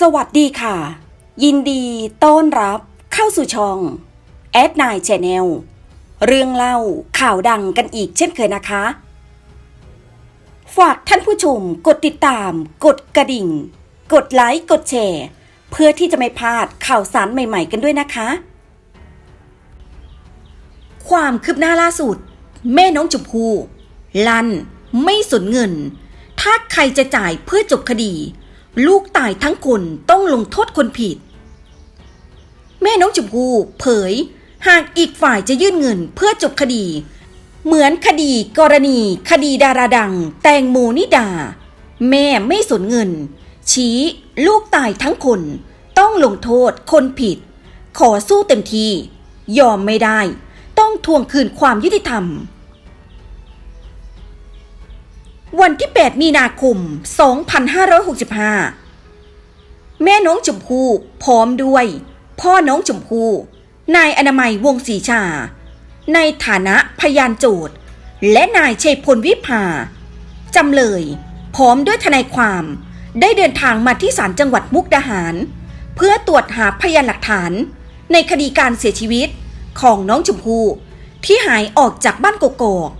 สวัสดีค่ะ ยินดีต้อนรับเข้าสู่ช่องแอดนายชแนลเรื่องเล่าข่าวดังกันอีกเช่นเคยนะคะ ฝากท่านผู้ชมกดติดตาม กดกระดิ่ง กดไลค์กดแชร์ เพื่อที่จะไม่พลาดข่าวสารใหม่ๆกันด้วยนะคะ ความคืบหน้าล่าสุด แม่น้องชมพู ลันไม่สนเงิน ถ้าใครจะจ่ายเพื่อจบคดี ลูกตายทั้งคนต้องลงโทษคนผิด แม่น้องชมพู่เผย หากอีกฝ่ายจะยื่นเงินเพื่อจบคดี เหมือนคดีกรณี คดีดาราดัง แตงโมนิดา แม่ไม่สนเงิน ชี้ ลูกตายทั้งคน ต้องลงโทษคนผิด ขอสู้เต็มที่ ยอมไม่ได้ ต้องทวงคืนความยุติธรรม วันที่ 8 มีนาคม 2565 แม่น้องชมพู่พร้อมด้วย พ่อน้องชมพู่นายอนามัยวงศรีชา ในฐานะพยานโจทย์และนายเชยพลวิภาจำเลยพร้อมด้วยทนายความได้เดินทางมาที่ศาลจังหวัดมุกดาหาร เพื่อตรวจหาพยานหลักฐาน ในคดีการเสียชีวิตของน้องชมพู่ที่หายออกจากบ้านกกอก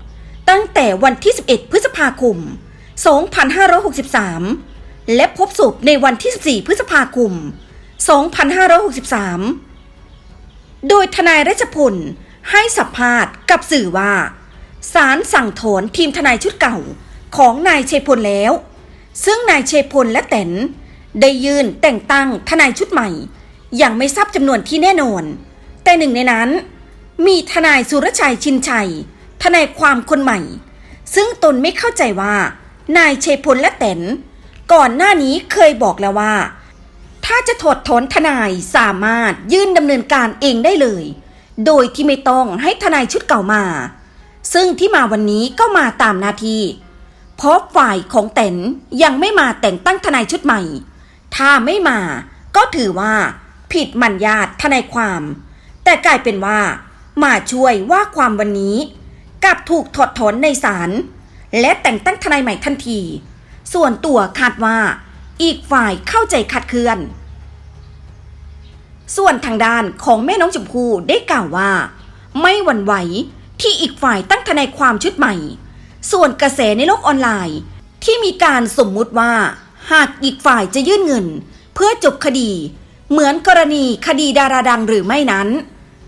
ตั้งแต่วันที่ 11 พฤษภาคม 2563 และพบศพในวันที่ 14 พฤษภาคม 2563 โดยทนายรัชพลให้สัมภาษณ์กับสื่อว่าศาลสั่งถอนทีมทนายชุดเก่าของนายชัยพลแล้ว ซึ่งนายชัยพลและแตนได้ยื่นแต่งตั้งทนายชุดใหม่ ยังไม่ทราบจำนวนที่แน่นอน แต่หนึ่งในนั้น มีทนายสุรชัยชินชัย ทนายความคนใหม่ ซึ่งตนไม่เข้าใจว่า นายชัยพลและแตนก่อนหน้านี้เคยบอกแล้วว่า ถ้าจะถอดถอนทนายสามารถยื่นดำเนินการเองได้เลย โดยที่ไม่ต้องให้ทนายชุดเก่ามา ซึ่งที่มาวันนี้ก็มาตามหน้าที่เพราะฝ่ายของแตนยังไม่มาแต่งตั้งทนายชุดใหม่ ถ้าไม่มาก็ถือว่าผิดมัญญาตทนายความ แต่กลายเป็นว่า มาช่วยว่าความวันนี้ กลับถูกถอดถอนในศาลและแต่งตั้งทนายใหม่ทันที ส่วนตัวคาดว่า อีกฝ่ายเข้าใจขัดเคือน ส่วนทางด้านของแม่น้องชมพู่ได้กล่าวว่า ไม่หวั่นไหวที่อีกฝ่ายตั้งทนายความชุดใหม่ ส่วนกระแสในโลกออนไลน์ ที่มีการสมมุติว่า หากอีกฝ่ายจะยื่นเงิน เพื่อจบคดี เหมือนกรณีคดีดาราดังหรือไม่นั้น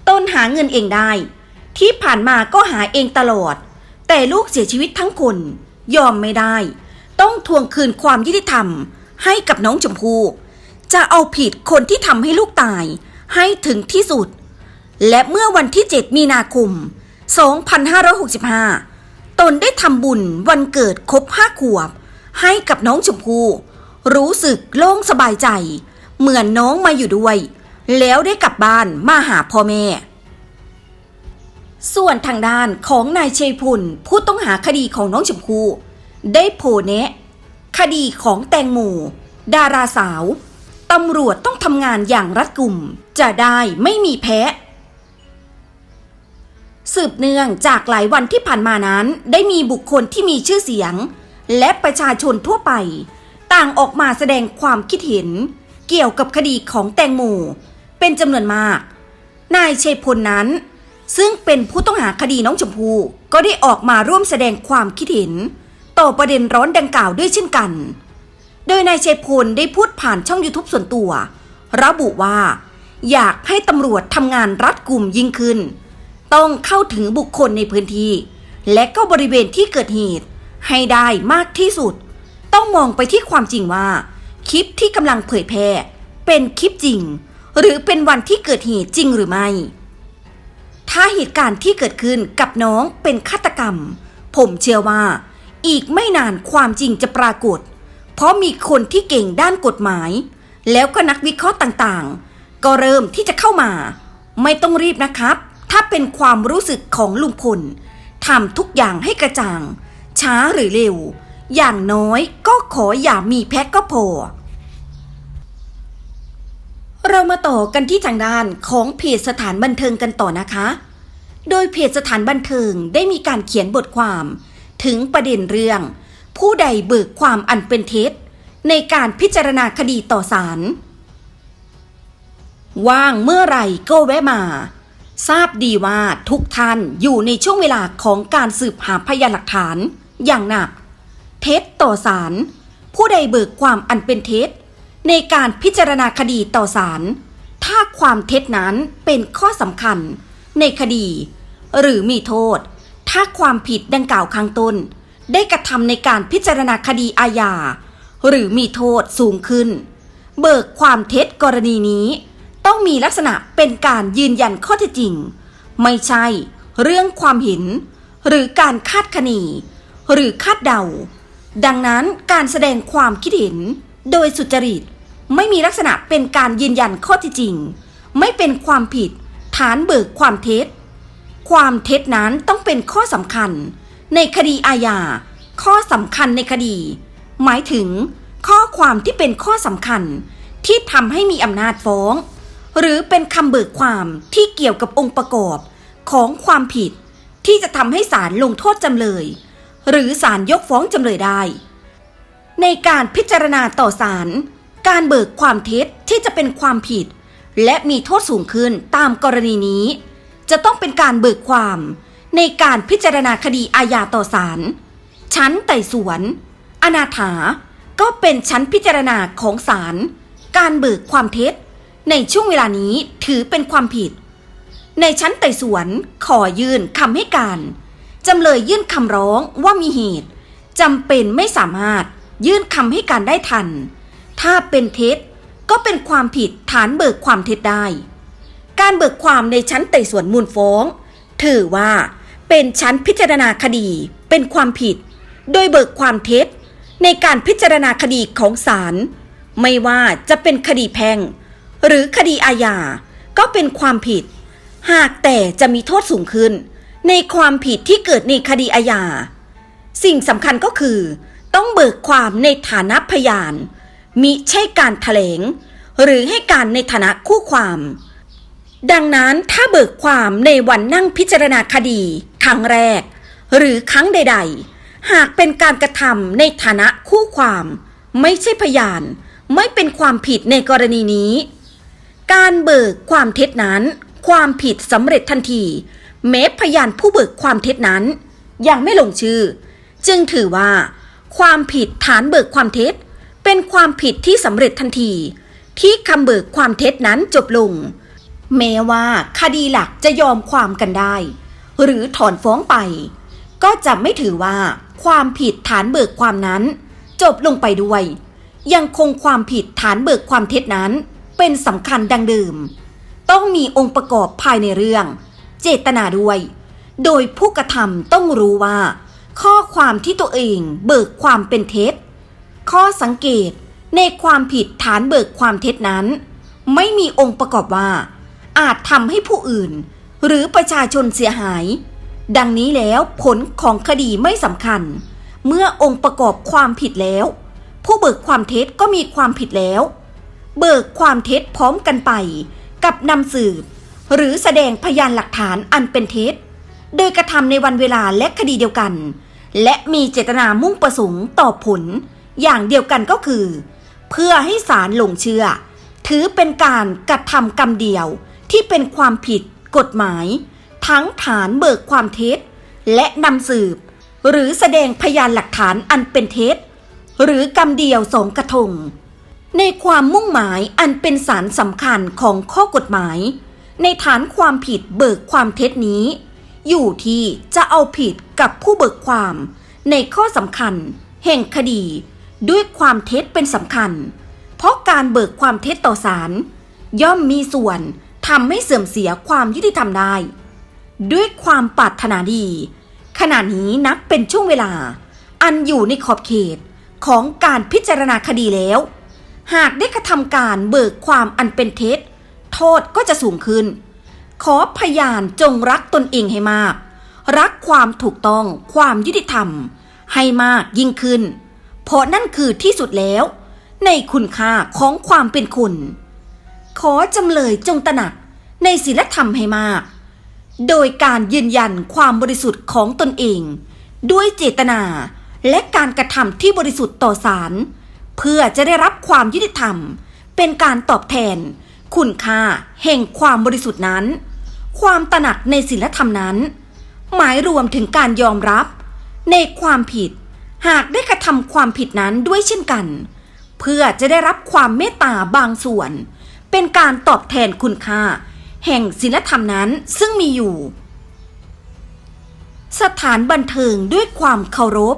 ต้นหาเงินเองได้ ที่ผ่านมาก็หาเองตลอด แต่ลูกเสียชีวิตทั้งคน ยอมไม่ได้ ต้องทวงคืนความยุติธรรม ให้กับน้องชมพู่จะเอาผิดคนที่ทำให้ลูกตาย ให้ถึงที่สุด และเมื่อวันที่ 7 มีนาคม 2565 ตนได้ทำบุญวันเกิดครบห้าขวบ ให้กับน้องชมพู่รู้สึกโล่งสบายใจ เหมือนน้องมาอยู่ด้วย แล้วได้กลับบ้านมาหาพ่อแม่ ส่วนทางด้านของนายเชยพลผู้ต้องหาคดีของน้องชมพู่ได้โผล่แนะคดีของแตงโมดาราสาวตำรวจต้องทำงานอย่างรัดกุม จะได้ไม่มีแพ้ สืบเนื่องจากหลายวันที่ผ่านมานั้น ได้มีบุคคลที่มีชื่อเสียง และประชาชนทั่วไป ต่างออกมาแสดงความคิดเห็น เกี่ยวกับคดีของแตงโมเป็นจำนวนมาก นายเชยพลนั้น ซึ่งเป็นผู้ต้องหาคดีน้องชมพู่ก็ได้ออกมาร่วมแสดงความคิดเห็น ต่อประเด็นร้อนดังกล่าวด้วยเช่นกัน โดยนายชัยพลได้พูดผ่านช่อง YouTube ส่วนตัว ระบุว่า อยากให้ตำรวจทำงานรัดกลุ่มยิ่งขึ้น ต้องเข้าถึงบุคคลในพื้นที่ และก็บริเวณที่เกิดเหตุ ให้ได้มากที่สุด ต้องมองไปที่ความจริงว่า คลิปที่กำลังเผยแพร่ เป็นคลิปจริง หรือเป็นวันที่เกิดเหตุจริงหรือไม่ ถ้าเหตุการณ์ที่เกิดขึ้นกับน้องเป็นฆาตกรรม ผมเชื่อว่า อีกไม่นานความจริงจะปรากฏ เพราะมีคนที่เก่งด้านกฎหมาย แล้วก็นักวิเคราะห์ต่างๆ ก็เริ่มที่จะเข้ามา ไม่ต้องรีบนะครับ ถ้าเป็นความรู้สึกของลุงพลทำทุกอย่างให้กระจ่าง ช้าหรือเร็ว อย่างน้อยก็ขออย่ามีแพ้ก็พอ เรามาต่อกันที่ทางด้านของเพจสถานบันเทิงกันต่อนะคะ โดยเพจสถานบันเทิงได้มีการเขียนบทความ ถึงประเด็นเรื่อง ผู้ใดเบิกความอันเป็นเท็จ ในการพิจารณาคดีต่อศาลว่างเมื่อไหร่ก็แวะมา ทราบดีว่าทุกท่านอยู่ในช่วงเวลาของการสืบหาพยานหลักฐานอย่างหนัก เท็จต่อศาลผู้ใดเบิกความอันเป็นเท็จ ในการพิจารณาคดีต่อศาล ถ้าความเท็จนั้นเป็นข้อสำคัญ ในคดี หรือมีโทษ ถ้าความผิดดังกล่าวข้างต้น ได้กระทำในการพิจารณาคดีอาญา หรือมีโทษสูงขึ้น เบิกความเท็จกรณีนี้ ต้องมีลักษณะเป็นการยืนยันข้อเท็จจริง ไม่ใช่เรื่องความเห็น หรือการคาดคะเนหรือคาดเดา ดังนั้นการแสดงความคิดเห็นโดยสุจริต ไม่มีลักษณะเป็นการยืนยันข้อเท็จจริง ไม่เป็นความผิด ฐานเบิกความเท็จ ความเท็จนั้นต้องเป็นข้อสำคัญ ในคดีอาญาข้อสำคัญในคดี หมายถึง ข้อความที่เป็นข้อสำคัญที่ทำให้มีอำนาจฟ้อง หรือเป็นคำเบิกความที่เกี่ยวกับองค์ประกอบของความผิด ที่จะทำให้ศาลลงโทษจำเลย หรือศาลยกฟ้องจำเลยได้ ในการพิจารณาต่อศาล การเบิกความเท็จที่จะเป็นความผิด และมีโทษสูงขึ้นตามกรณีนี้ จะต้องเป็นการเบิกความ ในการพิจารณาคดีอาญาต่อศาลชั้นไต่สวน อนาถา ก็เป็นชั้นพิจารณาของศาลการเบิกความเท็จ ในช่วงเวลานี้ถือเป็นความผิด ในชั้นไต่สวนขอยื่นคำให้การจำเลยยื่นคำร้องว่ามีเหตุจำเป็นไม่สามารถยื่นคำให้การได้ทัน ถ้าเป็นเท็จก็เป็นความผิดฐานเบิกความเท็จได้ การเบิกความในชั้นไต่สวนมูลฟ้อง ถือว่าเป็นชั้นพิจารณาคดีเป็นความผิด โดยเบิกความเท็จ ในการพิจารณาคดีของศาลไม่ว่าจะเป็นคดีแพ่ง หรือคดีอาญาก็เป็นความผิด หากแต่จะมีโทษสูงขึ้น ในความผิดที่เกิดในคดีอาญาสิ่งสำคัญก็คือ ต้องเบิกความในฐานะพยาน มิใช่การถแถลง หรือให้การในฐานะคู่ความ ดังนั้นถ้าเบิกความในวันนั่งพิจารณาคดี ครั้งแรก หรือครั้งใด ๆ หากเป็นการกระทำในฐานะคู่ความ ไม่ใช่พยาน ไม่เป็นความผิดในกรณีนี้ การเบิกความเท็จนั้น ความผิดสำเร็จทันที แม้พยานผู้เบิกความเท็จนั้น ยังไม่ลงชื่อ จึงถือว่า ความผิดฐานเบิกความเท็จ เป็นความผิดที่สำเร็จทันที ที่คำเบิกความเท็จนั้นจบลง แม้ว่าคดีหลักจะยอมความกันได้ หรือถอนฟ้องไป ก็จะไม่ถือว่าความผิดฐานเบิกความนั้น จบลงไปด้วย ยังคงความผิดฐานเบิกความเท็จนั้น เป็นสำคัญดังเดิม ต้องมีองค์ประกอบภายในเรื่อง เจตนาด้วย โดยผู้กระทำต้องรู้ว่า ข้อความที่ตัวเองเบิกความเป็นเท็จ ข้อสังเกตในความผิดฐานเบิกความเท็จนั้น ไม่มีองค์ประกอบว่า อาจทำให้ผู้อื่น หรือประชาชนเสียหาย ดังนี้แล้วผลของคดีไม่สำคัญ เมื่อองค์ประกอบความผิดแล้ว ผู้เบิกความเท็จก็มีความผิดแล้ว เบิกความเท็จพร้อมกันไป กับนำสืบ หรือแสดงพยานหลักฐานอันเป็นเท็จ โดยกระทำในวันเวลาและคดีเดียวกัน และมีเจตนามุ่งประสงค์ต่อผล อย่างเดียวกันก็คือ เพื่อให้ศาลหลงเชื่อ ถือเป็นการกระทำกรรมเดียวที่เป็นความผิดกฎหมาย ทั้งฐานเบิกความเท็จ และนำสืบ หรือแสดงพยานหลักฐานอันเป็นเท็จ หรือกรรมเดียวสองกระทง ในความมุ่งหมายอันเป็นสารสำคัญของข้อกฎหมาย ในฐานความผิดเบิกความเท็จนี้ อยู่ที่จะเอาผิดกับผู้เบิกความในข้อสำคัญ แห่งคดี ด้วยความเท็จเป็นสำคัญ เพราะการเบิกความเท็จต่อศาลย่อมมีส่วนทำให้เสื่อมเสียความยุติธรรมได้ ด้วยความปรารถนาดี ขณะนี้นับเป็นช่วงเวลา อันอยู่ในขอบเขตของการพิจารณาคดีแล้ว หากได้กระทำการเบิกความอันเป็นเท็จ โทษก็จะสูงขึ้น ขอพยานจงรักตนเองให้มาก รักความถูกต้องความยุติธรรม ให้มากยิ่งขึ้น เพราะนั่นคือที่สุดแล้ว ในคุณค่าของความเป็นคุณ ขอจำเลยจงตระหนักในศีลธรรมให้มาก โดยการยืนยันความบริสุทธิ์ของตนเอง ด้วยเจตนาและการกระทำที่บริสุทธิ์ต่อศาลเพื่อจะได้รับความยุติธรรม เป็นการตอบแทน คุณค่าแห่งความบริสุทธิ์นั้น ความตระหนักในศีลธรรมนั้น หมายรวมถึงการยอมรับในความผิด หากได้กระทำความผิดนั้นด้วยเช่นกัน เพื่อจะได้รับความเมตตาบางส่วน เป็นการตอบแทนคุณค่า แห่งศีลธรรมนั้นซึ่งมีอยู่ สถานบันเทิงด้วยความเคารพ